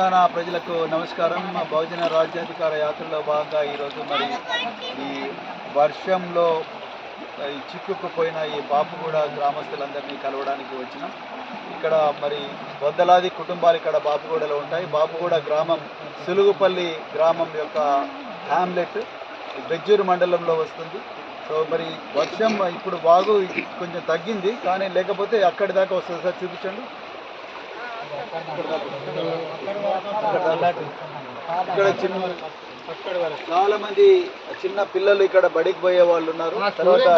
తెలంగాణ ప్రజలకు నమస్కారం. మా బహుజన రాజ్యాధికార యాత్రలో భాగంగా ఈరోజు మరి ఈ వర్షంలో చిక్కుకుపోయిన ఈ బాపుగూడ గ్రామస్తులందరినీ కలవడానికి వచ్చినాం. ఇక్కడ మరి వందలాది కుటుంబాలు ఇక్కడ బాపుగూడలో ఉంటాయి. బాపుగూడ గ్రామం సులుగుపల్లి గ్రామం యొక్క హ్యామ్లెట్ బెజ్జూరు మండలంలో వస్తుంది. సో మరి వర్షం ఇప్పుడు బాగు కొంచెం తగ్గింది. కానీ లేకపోతే అక్కడి దాకా వస్తుంది. సార్ చూపించండి. ఇక్కడ చిన్న చాలా మంది చిన్న పిల్లలు ఇక్కడ బడికి పోయే వాళ్ళు ఉన్నారు. తర్వాత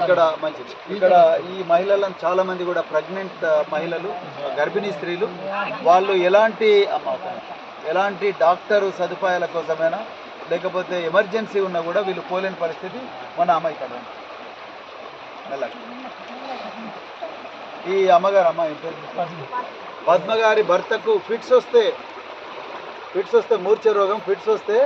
ఇక్కడ. మంచిది. ఇక్కడ ఈ మహిళలను చాలా మంది కూడా ప్రెగ్నెంట్ మహిళలు గర్భిణీ స్త్రీలు. వాళ్ళు ఎలాంటి ఎలాంటి డాక్టర్ సదుపాయాల కోసమైనా లేకపోతే ఎమర్జెన్సీ ఉన్నా కూడా వీళ్ళు పోలేని పరిస్థితి మన అమ్మ ఇక్కడ. ఈ అమ్మగారు అమ్మాయి పద్మగారి భర్తకు ఫిట్స్ వస్తే ఫిట్స్ వస్తే మూర్ఛ రోగం ఫిట్స్ వస్తే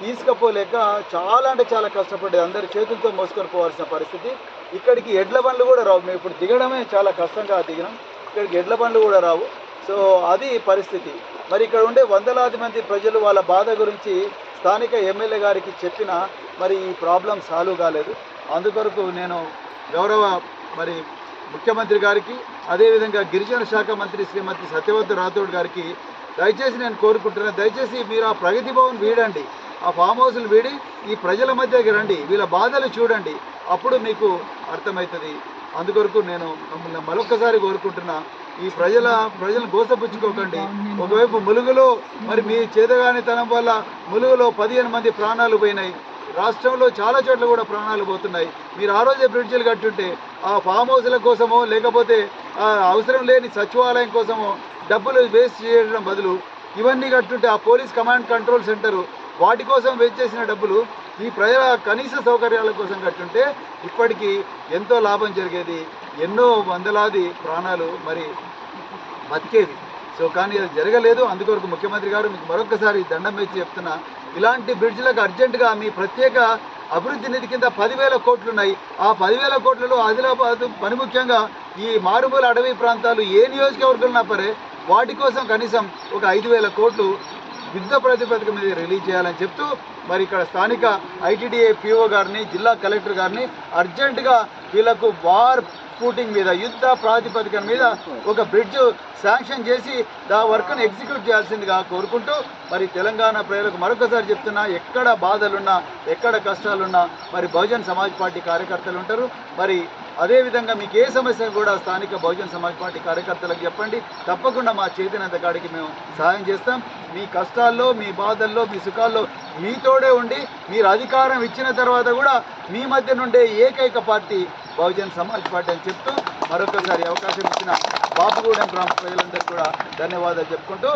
తీసుకపోలేక చాలా అంటే చాలా కష్టపడేది అందరి చేతులతో మోసుకొని పోవాల్సిన పరిస్థితి. ఇక్కడికి ఎడ్ల బండ్లు కూడా రావు. మేము ఇప్పుడు దిగడమే చాలా కష్టంగా దిగినాం. ఇక్కడికి ఎడ్ల బండ్లు కూడా రావు. సో అది పరిస్థితి. మరి ఇక్కడ ఉండే వందలాది మంది ప్రజలు వాళ్ళ బాధ గురించి స్థానిక ఎమ్మెల్యే గారికి చెప్పినా మరి ఈ ప్రాబ్లం సాల్వ్ కాలేదు. అందుకొరకు నేను గౌరవ మరి ముఖ్యమంత్రి గారికి అదేవిధంగా గిరిజన శాఖ మంత్రి శ్రీమతి సత్యవతి రాథోడ్ గారికి దయచేసి నేను కోరుకుంటున్నాను దయచేసి మీరు ఆ ప్రగతి భవన్ వీడండి ఆ ఫామ్ హౌస్లు వీడి ఈ ప్రజల మధ్యకి రండి వీళ్ళ బాధలు చూడండి అప్పుడు మీకు అర్థమవుతుంది. అందుకొరకు నేను మిమ్మల్ని మరొక్కసారి కోరుకుంటున్నా ఈ ప్రజల ప్రజలను గోసపుచ్చుకోకండి. ఒకవైపు ములుగులో మరి మీ చేతగానితనం వల్ల ములుగులో పదిహేను మంది ప్రాణాలు పోయినాయి. రాష్ట్రంలో చాలా చోట్ల కూడా ప్రాణాలు పోతున్నాయి. మీరు ఆ రోజే బ్రిడ్జిలు కట్టుంటే ఆ ఫామ్ హౌస్ల కోసమో లేకపోతే అవసరం లేని సచివాలయం కోసమో డబ్బులు వేస్ట్ చేయడం బదులు ఇవన్నీ కట్టుంటే ఆ పోలీస్ కమాండ్ కంట్రోల్ సెంటరు వాటి కోసం వేస్ట్ చేసిన డబ్బులు ఈ ప్రజల కనీస సౌకర్యాల కోసం కట్టుంటే ఇప్పటికీ ఎంతో లాభం జరిగేది. ఎన్నో వందలాది ప్రాణాలు మరి బతికేది సో కానీ అది జరగలేదు. అందుకొరకు ముఖ్యమంత్రి గారు మీకు మరొకసారి దండం వేసి చెప్తున్నా ఇలాంటి బ్రిడ్జ్లకు అర్జెంటుగా మీ ప్రత్యేక అభివృద్ధి నిధి కింద పదివేల కోట్లు ఉన్నాయి ఆ పదివేల కోట్లలో ఆదిలాబాద్ పని ముఖ్యంగా ఈ మారుమూల అడవి ప్రాంతాలు ఏ నియోజకవర్గంలో పరే వాటి కోసం కనీసం ఒక ఐదు వేల కోట్లు యుద్ధ ప్రాతిపదిక మీద రిలీజ్ చేయాలని చెప్తూ మరి ఇక్కడ స్థానిక ఐటీడీఏ పిఓ గారిని జిల్లా కలెక్టర్ గారిని అర్జెంటుగా వీళ్ళకు వార్ ఫూటింగ్ మీద యుద్ధ ప్రాతిపదికన మీద ఒక బ్రిడ్జ్ శాంక్షన్ చేసి దా వర్క్ను ఎగ్జిక్యూట్ చేయాల్సిందిగా కోరుకుంటూ మరి తెలంగాణ ప్రజలకు మరొకసారి చెప్తున్నా ఎక్కడ బాధలున్నా ఎక్కడ కష్టాలున్నా మరి బహుజన్ సమాజ్ పార్టీ కార్యకర్తలు ఉంటారు. మరి అదేవిధంగా మీకు ఏ సమస్య కూడా స్థానిక బహుజన్ సమాజ్ పార్టీ కార్యకర్తలకు చెప్పండి. తప్పకుండా మా చేతినంత కాడికి మేము సహాయం చేస్తాం. మీ కష్టాల్లో మీ బాధల్లో మీ సుఖాల్లో మీతోడే ఉండి మీరు అధికారం ఇచ్చిన తర్వాత కూడా మీ మధ్య నుండే ఏకైక పార్టీ బహుజన్ సమాజ్ పార్టీ అని చెప్తూ మరొకసారి అవకాశం ఇచ్చిన బాపుగూడెం గ్రామ ప్రజలందరికీ కూడా ధన్యవాదాలు చెప్పుకుంటూ